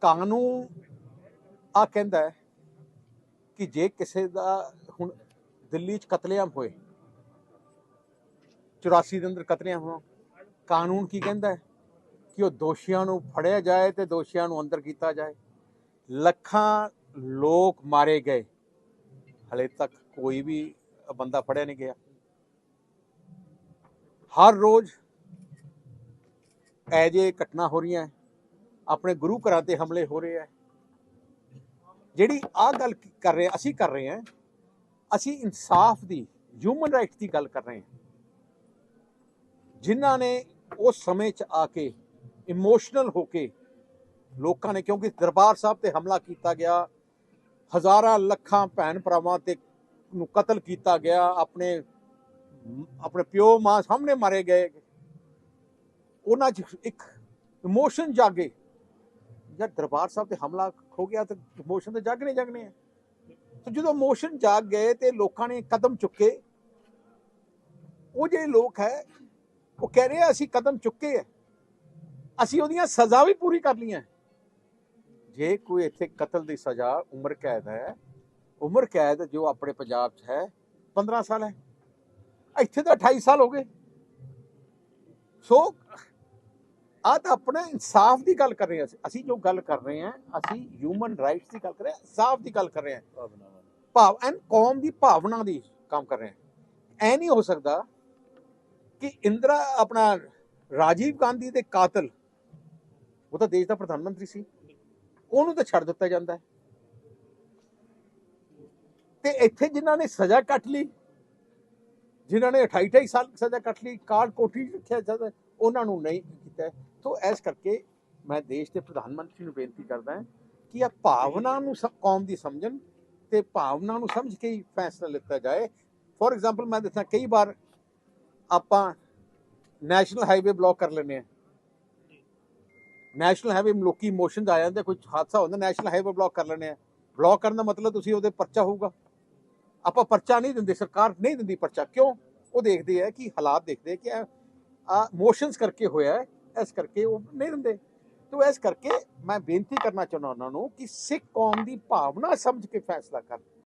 ਕਾਨੂੰਨ ਆ ਕਹਿੰਦਾ ਹੈ ਕਿ ਜੇ ਕਿਸੇ ਦਾ ਹੁਣ ਦਿੱਲੀ 'ਚ ਕਤਲੇਆਮ ਹੋਏ 84 ਦੇ ਅੰਦਰ ਕਤਲੇਆਮ ਹੋਇਆ ਕਾਨੂੰਨ ਕੀ ਕਹਿੰਦਾ ਹੈ? ਕਿ ਉਹ ਦੋਸ਼ੀਆਂ ਨੂੰ ਫੜਿਆ ਜਾਏ ਤੇ ਦੋਸ਼ੀਆਂ ਨੂੰ ਅੰਦਰ ਕੀਤਾ ਜਾਏ। ਲੱਖਾਂ ਲੋਕ ਮਾਰੇ ਗਏ। ਹਲੇ ਤੱਕ ਕੋਈ ਵੀ ਬੰਦਾ ਫੜਿਆ ਨਹੀਂ ਗਿਆ। ਹਰ ਰੋਜ਼ ਇਹ ਜੇ ਘਟਨਾ ਹੋ ਰਹੀਆਂ ਹੈ। ਆਪਣੇ ਗੁਰੂ ਘਰਾਂ ਤੇ ਹਮਲੇ ਹੋ ਰਹੇ ਹੈ ਜਿਹੜੀ ਆ ਗੱਲ ਕਰ ਰਹੇ ਅਸੀਂ ਕਰ ਰਹੇ ਹਾਂ ਅਸੀਂ ਇਨਸਾਫ ਦੀ ਹਿਊਮਨ ਰਾਈਟ ਦੀ ਗੱਲ ਕਰ ਰਹੇ ਹਾਂ ਜਿਨ੍ਹਾਂ ਨੇ ਉਸ ਸਮੇਂ 'ਚ ਆ ਕੇ ਇਮੋਸ਼ਨਲ ਹੋ ਕੇ ਲੋਕਾਂ ਨੇ, ਕਿਉਂਕਿ ਦਰਬਾਰ ਸਾਹਿਬ ਤੇ ਹਮਲਾ ਕੀਤਾ ਗਿਆ, ਹਜ਼ਾਰਾਂ ਲੱਖਾਂ ਭੈਣ ਭਰਾਵਾਂ ਤੇ ਨੂੰ ਕਤਲ ਕੀਤਾ ਗਿਆ, ਆਪਣੇ ਆਪਣੇ ਪਿਓ ਮਾਂ ਸਾਹਮਣੇ ਮਾਰੇ ਗਏ। ਉਹਨਾਂ 'ਚ ਇੱਕ ਇਮੋਸ਼ਨ ਜਾਗੇ। ਜਦ ਦਰਬਾਰ ਸਾਹਿਬ ਤੇ ਹਮਲਾ ਹੋ ਗਿਆ ਤਾਂ ਇਮੋਸ਼ਨ ਤਾਂ ਜਾਗਣੇ ਜਾਗਣੇ ਆ। ਤੇ ਜਦੋਂ ਮੋਸ਼ਨ ਜਾਗ ਗਏ ਤੇ ਲੋਕਾਂ ਨੇ ਕਦਮ ਚੁੱਕੇ, ਉਹ ਜਿਹੜੇ ਲੋਕ ਹੈ, ਉਹ ਕਹਿ ਰਹੇ ਅਸੀਂ ਕਦਮ ਚੁੱਕੇ ਆ। ਅਸੀਂ ਉਹਦੀਆਂ ਸਜ਼ਾ ਵੀ ਪੂਰੀ ਕਰ ਲਈਆਂ। ਜੇ ਕੋਈ ਇੱਥੇ ਕਤਲ ਦੀ ਸਜ਼ਾ ਉਮਰ ਕੈਦ ਹੈ, ਉਮਰ ਕੈਦ ਜੋ ਆਪਣੇ ਪੰਜਾਬ 'ਚ ਹੈ 15 ਸਾਲ ਹੈ। ਇੱਥੇ ਤਾਂ 28 ਸਾਲ ਹੋ ਗਏ। ਸੋ ਆ ਤਾਂ ਆਪਣਾ ਇਨਸਾਫ ਦੀ ਗੱਲ ਕਰ ਰਹੇ ਹਾਂ ਅਸੀਂ। ਜੋ ਗੱਲ ਕਰ ਰਹੇ ਹਾਂ, ਅਸੀਂ ਹਿਊਮਨ ਰਾਈਟਸ ਦੀ ਗੱਲ ਕਰ ਰਹੇ ਹਾਂ, ਇਨਸਾਫ ਦੀ ਗੱਲ ਕਰ ਰਹੇ ਹਾਂ। ਭਾਵ, ਐਨ ਕੌਮ ਦੀ ਭਾਵਨਾ ਦੀ ਕੰਮ ਕਰ ਰਹੇ ਹਾਂ। ਐ ਨਹੀਂ ਹੋ ਸਕਦਾ ਕਿ ਇੰਦਰਾ, ਆਪਣਾ ਰਾਜੀਵ ਗਾਂਧੀ ਦੇ ਕਾਤਲ, ਉਹ ਤਾਂ ਦੇਸ਼ ਦਾ ਪ੍ਰਧਾਨ ਮੰਤਰੀ ਸੀ, ਉਹਨੂੰ ਤਾਂ ਛੱਡ ਦਿੱਤਾ ਜਾਂਦਾ ਹੈ। ਤੇ ਇੱਥੇ ਜਿਨ੍ਹਾਂ ਨੇ ਸਜ਼ਾ ਕੱਟ ਲਈ ਜਿਨ੍ਹਾਂ ਨੇ 28 28 ਸਾਲ ਸਜ਼ਾ ਕੱਟ ਲਈ, ਕਾਰਡ ਕੋਠੀ 'ਚ ਰੱਖਿਆ ਜਾਂਦਾ, ਉਹਨਾਂ ਨੂੰ ਨਹੀਂ ਕੀਤਾ। ਹੈ। ਇਸ ਕਰਕੇ ਮੈਂ ਦੇਸ਼ ਦੇ ਪ੍ਰਧਾਨ ਮੰਤਰੀ ਨੂੰ ਬੇਨਤੀ ਕਰਦਾ ਹਾਂ ਕਿ ਇਹ ਭਾਵਨਾ ਨੂੰ ਸਭ ਕੌਮ ਦੀ ਸਮਝਣ ਤੇ ਭਾਵਨਾ ਨੂੰ ਸਮਝ ਕੇ ਹੀ ਫੈਸਲਾ ਲਿੱਤਾ ਜਾਏ। ਫੋਰ ਐਗਜ਼ਾਮਪਲ ਮੈਂ ਦੱਸਾਂ, ਕਈ ਵਾਰ ਆਪਾਂ ਨੈਸ਼ਨਲ ਹਾਈਵੇ ਬਲੌਕ ਕਰ ਲੈਂਦੇ ਆ ਨੈਸ਼ਨਲ ਹਾਈਵੇ ਲੋਕੀ ਇਮੋਸ਼ਨਸ ਆ ਜਾਂਦੇ, ਕੋਈ ਹਾਦਸਾ ਹੁੰਦਾ, ਨੈਸ਼ਨਲ ਹਾਈਵੇ ਬਲੌਕ ਕਰ ਲੈਂਦੇ ਆ ਬਲੌਕ ਕਰਨ ਦਾ ਮਤਲਬ ਤੁਸੀਂ ਉਹਦੇ ਪਰਚਾ ਹੋਊਗਾ। ਆਪਾਂ ਪਰਚਾ ਨਹੀਂ ਦਿੰਦੇ, ਸਰਕਾਰ ਨਹੀਂ ਦਿੰਦੀ ਪਰਚਾ। ਕਿਉਂ? ਉਹ ਦੇਖਦੇ ਆ ਕਿ ਹਾਲਾਤ ਦੇਖਦੇ ਕਿ ਆ ਇਮੋਸ਼ਨਸ ਕਰਕੇ ਹੋਇਆ ਇਸ ਕਰਕੇ ਉਹ ਨਹੀਂ ਦਿੰਦੇ। ਤੋ ਇਸ ਕਰਕੇ ਮੈਂ ਬੇਨਤੀ ਕਰਨਾ ਚਾਹੁੰਦਾ ਉਹਨਾਂ ਨੂੰ ਕਿ ਸਿੱਖ ਕੌਮ ਦੀ ਭਾਵਨਾ ਸਮਝ ਕੇ ਫੈਸਲਾ ਕਰਨ।